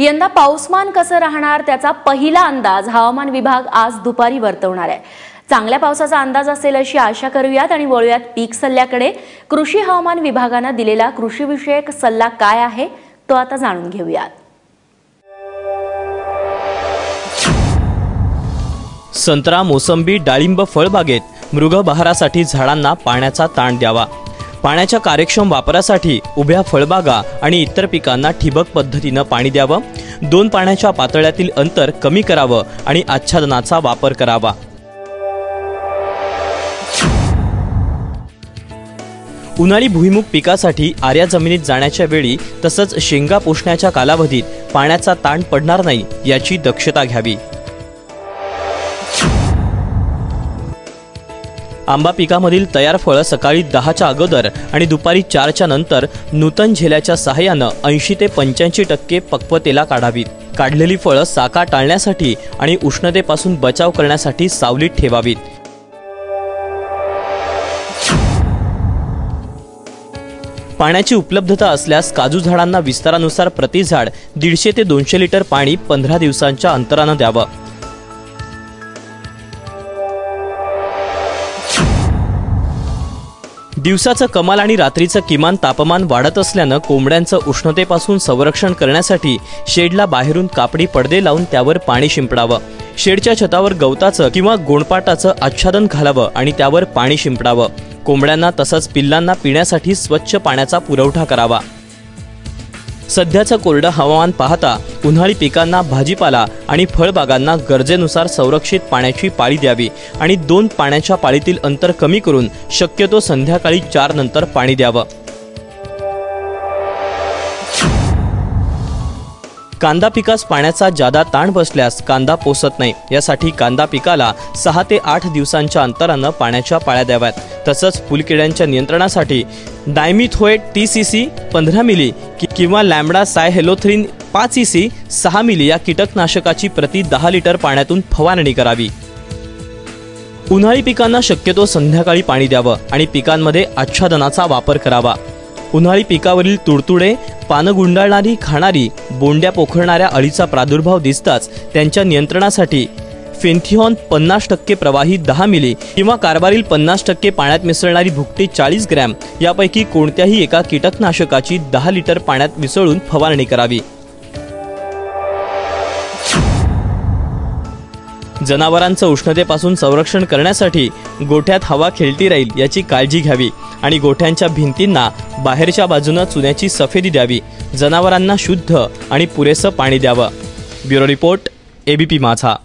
यंदा पाऊसमान कसं राहणार त्याचा पहिला अंदाज हवामान विभाग आज दुपारी वर्तवणार आहे. चांगल्या पावसाचा अंदाज असेल अशी आशा करूयात आणि वळूयात पीक सल्ल्याकडे. कृषी हवामान विभागानं दिलेला कृषीविषयक सल्ला काय आहे तो आता जाणून घेऊयात. संत्रा मोसंबी डाळिंब फळबागेत मृगबहारासाठी झाडांना पाण्याचा ताण द्यावा. पाण्याच्या कार्यक्षम वापरासाठी उभ्या फळबागा आणि इतर पिकांना ठिबक पद्धतीनं पाणी द्यावं दोन पाण्याच्या पातळ्यातील अंतर कमी करावं आणि आच्छादनाचा वापर करावा. उन्हाळी भुईमुग पिकासाठी आर्या जमिनीत जाण्याच्या वेळी तसंच शेंगा पोषण्याच्या कालावधीत पाण्याचा ताण पडणार नाही याची दक्षता घ्यावी. आंबा पिकामधील तयार फळं सकाळी दहाच्या अगोदर आणि दुपारी चारच्या नंतर नूतन झेल्याच्या सहाय्यानं ऐंशी ते पंच्याऐंशी टक्के पक्वतेला काढावीत. काढलेली फळं साका टाळण्यासाठी आणि उष्णतेपासून बचाव करण्यासाठी सावलीत ठेवावीत. पाण्याची उपलब्धता असल्यास काजू झाडांना विस्तारानुसार प्रति झाड दीडशे ते दोनशे लिटर पाणी पंधरा दिवसांच्या अंतरानं द्यावं. दिवसाचं कमाल आणि रात्रीचं किमान तापमान वाढत असल्यानं कोंबड्यांचं उष्णतेपासून संरक्षण करण्यासाठी शेडला बाहेरून कापडी पडदे लावून त्यावर पाणी शिंपडावं. शेडच्या छतावर गवताचं किंवा गोणपाटाचं आच्छादन घालावं आणि त्यावर पाणी शिंपडावं. कोंबड्यांना तसंच पिल्लांना पिण्यासाठी स्वच्छ पाण्याचा पुरवठा करावा. सध्याचं कोरडं हवामान पाहता उन्हाळी पिकांना भाजीपाला आणि फळबागांना गरजेनुसार संरक्षित पाण्याची पाळी द्यावी आणि दोन पाण्याच्या पाळीतील अंतर कमी करून शक्यतो संध्याकाळी चार नंतर पाणी द्यावं. कांदा पिकास पाण्याचा जादा ताण बसल्यास कांदा पोसत नाही. यासाठी कांदा पिकाला सहा ते आठ दिवसांच्या अंतरानं पाण्याच्या पाळ्या द्याव्यात. तसंच फुलकिड्यांच्या नियंत्रणासाठी डायमिथोएट टी सी सी पंधरा मिली किंवा लॅमडा साय हेलोथ्रीन पाच ई सी सहा मिली या कीटकनाशकाची प्रति दहा लिटर पाण्यातून फवारणी करावी. उन्हाळी पिकांना शक्यतो संध्याकाळी पाणी द्यावं आणि पिकांमध्ये आच्छादनाचा वापर करावा. उन्हाळी पिकावरील तुडतुडे पानं गुंडाळणारी खाणारी बोंड्या पोखरणाऱ्या अळीचा प्रादुर्भाव दिसताच त्यांच्या नियंत्रणासाठी फेन्थिऑन पन्नास टक्के प्रवाही दहा मिली किंवा कारबारील पन्नास टक्के पाण्यात मिसळणारी भुकटी चाळीस ग्रॅम यापैकी कोणत्याही एका कीटकनाशकाची दहा लिटर पाण्यात मिसळून फवारणी करावी. जनावरांचं उष्णतेपासून संरक्षण करण्यासाठी गोठ्यात हवा खेळती राहील याची काळजी घ्यावी आणि गोठ्यांच्या भिंतींना बाहेरच्या बाजूनं चुन्याची सफेदी द्यावी. जनावरांना शुद्ध आणि पुरेसं पाणी द्यावं. ब्युरो रिपोर्ट एबीपी माझा.